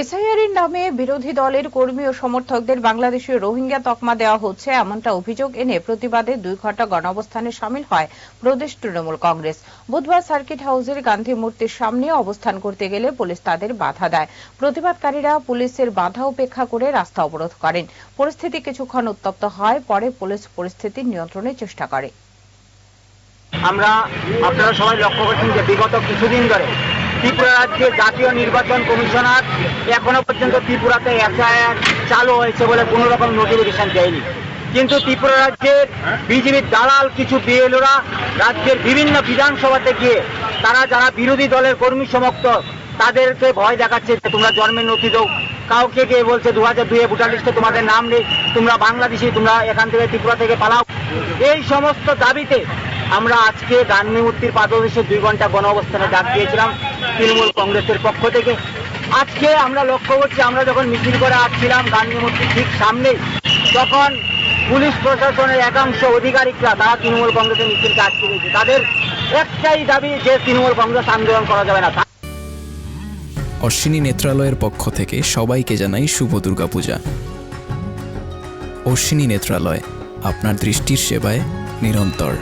SIR এর নামে বিরোধী দলের কর্মী ও সমর্থকদের বাংলাদেশের রোহিঙ্গা তকমা দেওয়া হচ্ছে, এমনটা অভিযোগ এনে প্রতিবাদে দুই ঘণ্টা গণঅবস্থানে সামিল হয় প্রদেশ তৃণমূল কংগ্রেস। বুধবার সার্কিট হাউসের গান্ধী মূর্তির সামনে অবস্থান করতে গেলে পুলিশ তাদের বাধা দেয়। প্রতিবাদকারীরা পুলিশের বাধা উপেক্ষা করে রাস্তা অবরোধ করেন। পরিস্থিতি কিছুক্ষণ উত্তপ্ত হয়, পরে পুলিশ পরিস্থিতি নিয়ন্ত্রণের চেষ্টা করে। আমরা আপনারা সবাই লক্ষ্য করছেন যে বিগত কিছুদিন ধরে ত্রিপুরা রাজ্যে জাতীয় নির্বাচন কমিশনার এখনও পর্যন্ত ত্রিপুরাতে এফআইআর চালু হয়েছে বলে কোনো রকম নোটিফিকেশন দেয়নি। কিন্তু ত্রিপুরা রাজ্যের বিজেপির দালাল কিছু বিএলওরা রাজ্যের বিভিন্ন বিধানসভাতে গিয়ে তারা যারা বিরোধী দলের কর্মী সমর্থক, তাদেরকে ভয় দেখাচ্ছে যে তোমরা জন্মের নথি দাও। কাউকে গিয়ে বলছে দু হাজার দুয়ে ভোটার লিস্টে তোমাদের নাম নেই, তোমরা বাংলাদেশি, তোমরা এখান থেকে ত্রিপুরা থেকে পালাও। এই সমস্ত দাবিতে আমরা আজকে গান্ধী মূর্তির পাদদেশে দুই ঘণ্টা গণ অবস্থানে ডাক দিয়েছিলাম তৃণমূল কংগ্রেসের পক্ষ থেকে। আজকে আমরা লক্ষ্য করছি, আমরা যখন মিছিল করে আসছিলাম গান্ধী মূর্তির ঠিক সামনেই, তখন পুলিশ প্রশাসনের একাংশ অধিকারিকরা তারা তৃণমূল কংগ্রেসের মিছিলকে আটকে দিয়েছে। তাদের একটাই দাবি যে তৃণমূল কংগ্রেস আন্দোলন করা যাবে না। অশ্বিনী নেত্রালয়ের পক্ষ থেকে সবাইকে জানাই শুভ দুর্গাপূজা। অশ্বিনী নেত্রালয়, আপনার দৃষ্টির সেবায় নিরন্তর।